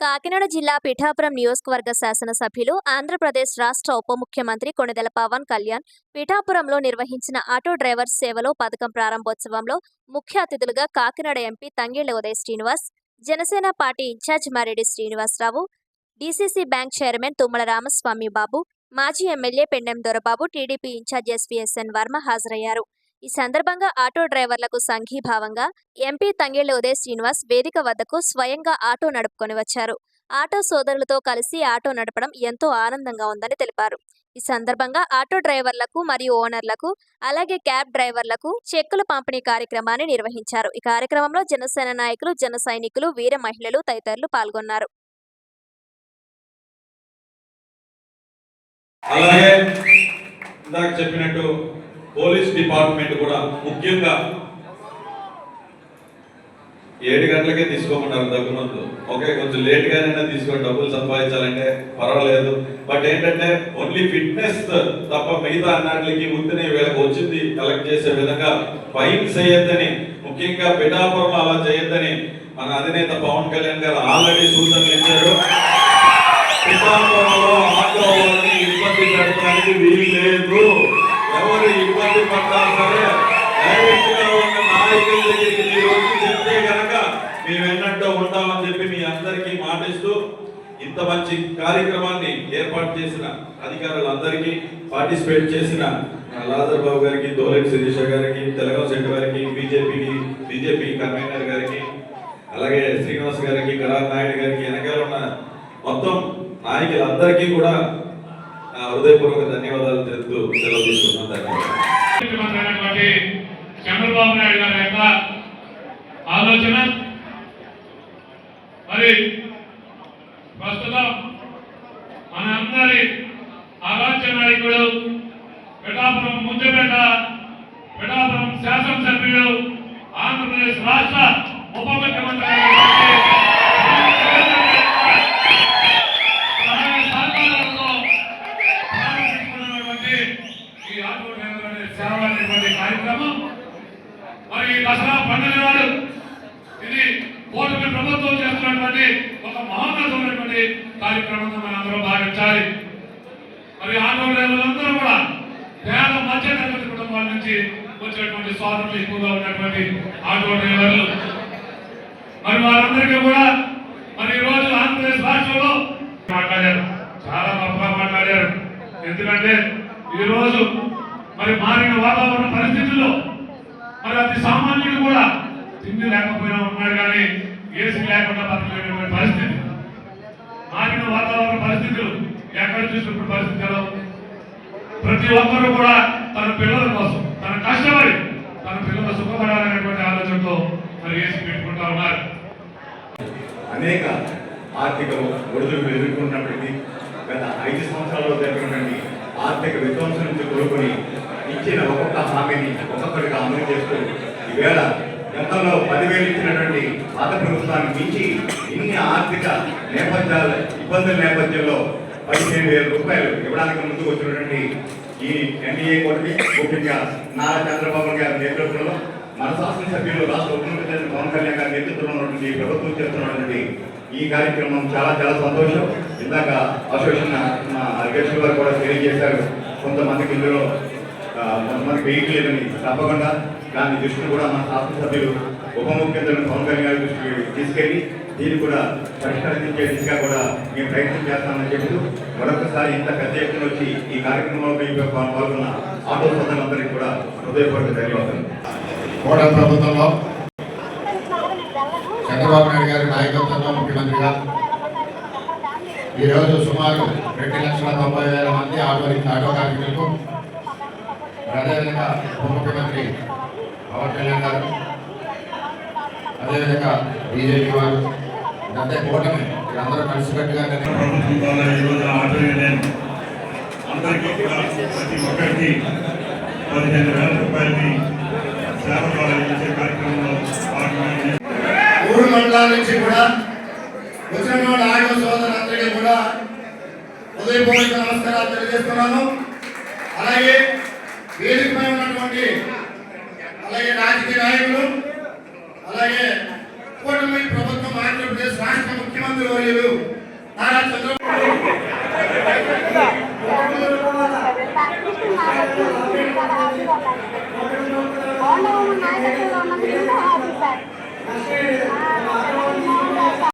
కాకినాడ జిల్లా పిఠాపురం నియోజకవర్గ శాసనసభ్యులు ఆంధ్రప్రదేశ్ రాష్ట్ర ఉప ముఖ్యమంత్రి కొణిదెల పవన్ కళ్యాణ్ పిఠాపురంలో నిర్వహించిన ఆటో డ్రైవర్స్ సేవలో పథకం ప్రారంభోత్సవంలో ముఖ్య అతిథులుగా Kakinada MP Tangella Uday Srinivas Janasena party incharge Mareddy Srinivasarao DCC bank chairman Tummala Ramaswamy Babu మాజీ MLA Pendem Dorababu TDP incharge SVSN Varma హాజరయ్యారు. ఈ సందర్భంగా ఆటో డ్రైవర్లకు సంఘీభావంగా ఎంపీ తంగేళ్ళ ఉదయ్ శ్రీనివాస్ వేదిక వద్దకు స్వయంగా ఆటో నడుపుకొని వచ్చారు. ఆటో సోదరులతో కలిసి ఆటో నడపడం ఎంతో ఆనందంగా ఉందని తెలిపారు. ఈ సందర్భంగా ఆటో డ్రైవర్లకు మరియు ఓనర్లకు అలాగే క్యాబ్ డ్రైవర్లకు చెక్కుల పంపిణీ కార్యక్రమాన్ని నిర్వహించారు. ఈ కార్యక్రమంలో జనసేన నాయకులు జన సైనికులు వీర మహిళలు తదితరులు పాల్గొన్నారు. అలాగే ఇందాక చెప్పినట్టు పోలీస్ డిపార్ట్మెంట్ కూడా ముఖ్యంగా ఏడు గంటలకే తీసుకోమన్నారు దగ్గర ముందు. ఓకే కొంచెం లేట్ తీసుకొని డబ్బులు సంపాదించాలంటే పర్వాలేదు. బట్ ఏంటంటే ఓన్లీ ఫిట్నెస్ తప్ప మిగతా అన్నాటికి ముందునే వీళ్ళకి వచ్చింది కలెక్ట్ చేసే విధంగా ఫైన్స్ చేయొద్దని ముఖ్యంగా పిఠాపురం అలా చేయొద్దని మన అధినేత పవన్ కళ్యాణ్ గారు ఆల్రెడీ సూచనలు ఇచ్చారు. పిఠాపురంలో ఆటో ఇబ్బంది పెట్టడానికి వీలు లేదు. మేము ఉంటామని చెప్పి మీ అందరికీ మాటిస్తూ ఇంత మంచి కార్యక్రమాన్ని ఏర్పాటు చేసిన అధికారులందరికీ పార్టిసిపేట్ చేసిన లాజర్ బాబు గారికి దోలెట్ శిరీష గారికి తెలంగాణ సెంటర్ గారికి బీజేపీకి బీజేపీ కన్వీనర్ గారికి అలాగే శ్రీనివాస్ గారికి గడార్ నాయుడు గారికి వెనకాల ఉన్న మొత్తం నాయకులందరికీ కూడా హృదయపూర్వక ధన్యవాదాలు తెలుపుతూ సెలవు తీసుకున్నాను ధన్యవాదాలు. చంద్రబాబు నాయుడు గారి యొక్క ఆలోచన మరి ప్రస్తుతం మన అందరి ఆరాధ్య నాయకుడు పిఠాపురం ముద్దుపేట పిఠాపురం శాసనసభ్యుడు ఆంధ్రప్రదేశ్ రాష్ట్ర ఉప ముఖ్యమంత్రి ఈ ఆటో డ్రైవర్ అనే సేవ అనేటువంటి కార్యక్రమం. మరి ఈ దసరా పండుగ నాడు ఉన్నటువంటి ఒక మహోన్నతమైనటువంటి కార్యక్రమంలో మనం అందరూ భావించాలి. మరి ఆటో కూడా పేద మధ్య తరగతి కుటుంబాల నుంచి వచ్చేటువంటి స్వాతంత్రం ఎక్కువగా ఉన్నటువంటి ఆటో డ్రైవర్లు. మరి వారందరికీ కూడా మరి ఈ రోజు ఆంధ్రప్రదేశ్ రాష్ట్రంలో మాట్లాడారు. చాలా గొప్పగా మాట్లాడారు. ఎందుకంటే ఈ రోజు మరి మారిన వాతావరణ పరిస్థితుల్లో మరి అతి సామాన్యుడు కూడా తిండి లేకపోయినా ఉన్నాడు కానీ ఏసీ లేకుండా బతకలేనటువంటి పరిస్థితి. మారిన వాతావరణ పరిస్థితులు ఎక్కడ చూసినప్పుడు పరిస్థితి ఎలా ఉంది? ప్రతి ఒక్కరూ కూడా తన పిల్లల కోసం తన కష్టపడి తన పిల్లలు సుఖపడాలనేటువంటి ఆలోచనతో మరి ఏసీ పెట్టుకుంటా ఉన్నారు. అనేక ఆర్థిక ఒడిదుడుకులు ఎదుర్కొన్నప్పటికీ గత ఐదు సంవత్సరాల్లో జరిగినటువంటి ఆర్థిక విధ్వంసం నుంచి కోరుకొని ఇచ్చిన ఒక్కొక్క హామీని ఒక్కొక్కటిగా అమలు చేస్తూ ఈవేళ గతంలో గత ప్రభుత్వానికి మించి ఇన్ని ఆర్థిక నేపథ్యాల ఇబ్బందుల నేపథ్యంలో పదిహేను వేల రూపాయలు ఇవ్వడానికి ముందు వచ్చినటువంటి ఈ ఎన్డీఏ కూటమి ముఖ్యంగా నారా చంద్రబాబు గారి నేతృత్వంలో మన శాసనసభ్యులు రాష్ట్ర ఉప ముఖ్యమంత్రి పవన్ కళ్యాణ్ గారి నేతృత్వంలో ఉన్నటువంటి ప్రభుత్వం చేస్తున్నటువంటి ఈ కార్యక్రమం చాలా చాలా సంతోషం. ఇందాక అసోసియేషన్ మా అధ్యక్షులు గారు కూడా తెలియజేశారు. కొంతమందికి ఇందులో ఆ, కొంతమందికి వెయిట్ లేదని తప్పకుండా దాని దృష్టిని కూడా మన శాసనసభ్యులు ఉప ముఖ్యమంత్రి పవన్ కళ్యాణ్ గారి దృష్టికి తీసుకెళ్ళి దీన్ని కూడా పరిష్కరించే దిశగా కూడా మేము ప్రయత్నం చేస్తామని చెబుతూ మరొకసారి ఇంత పెద్ద ఎత్తున వచ్చి ఈ కార్యక్రమంలో పాల్గొన్న ఆటో సోదరులందరికీ కూడా హృదయపూర్వక ధన్యవాదాలు. కోట ప్రభుత్వంలో చంద్రబాబు నాయుడు గారి నాయకత్వంలో ముఖ్యమంత్రిగా ఈరోజు సుమారు రెండు లక్షల తొంభై వేల మంది ఆటో ఆటో కార్మికులకు అదేవిధంగా ఉప ముఖ్యమంత్రి పవన్ కళ్యాణ్ గారు అదేవిధంగా బీజేపీ వారు ఇదంతా కూటమి. అందరూ కలిసికట్టుగా అందరికీ ప్రతి ఒక్కరికి పదిహేను వేల రూపాయలని సేవ ద్వారా ఇచ్చే కార్యక్రమంలో భాగంగా మూడు మండలాల నుంచి కూడా వచ్చినటువంటి ఆటో సోదరులందరికీ కూడా హృదయపూర్వక నమస్కారాలు తెలియజేస్తున్నాను. అలాగే వేదికపై ఉన్నటువంటి అలాగే రాజకీయ నాయకులు అలాగే కూటమి ప్రభుత్వం ఆంధ్రప్రదేశ్ రాష్ట్ర ముఖ్యమంత్రి వర్యులు నారా చంద్రబాబు. నాయకత్వంలో ఉన్న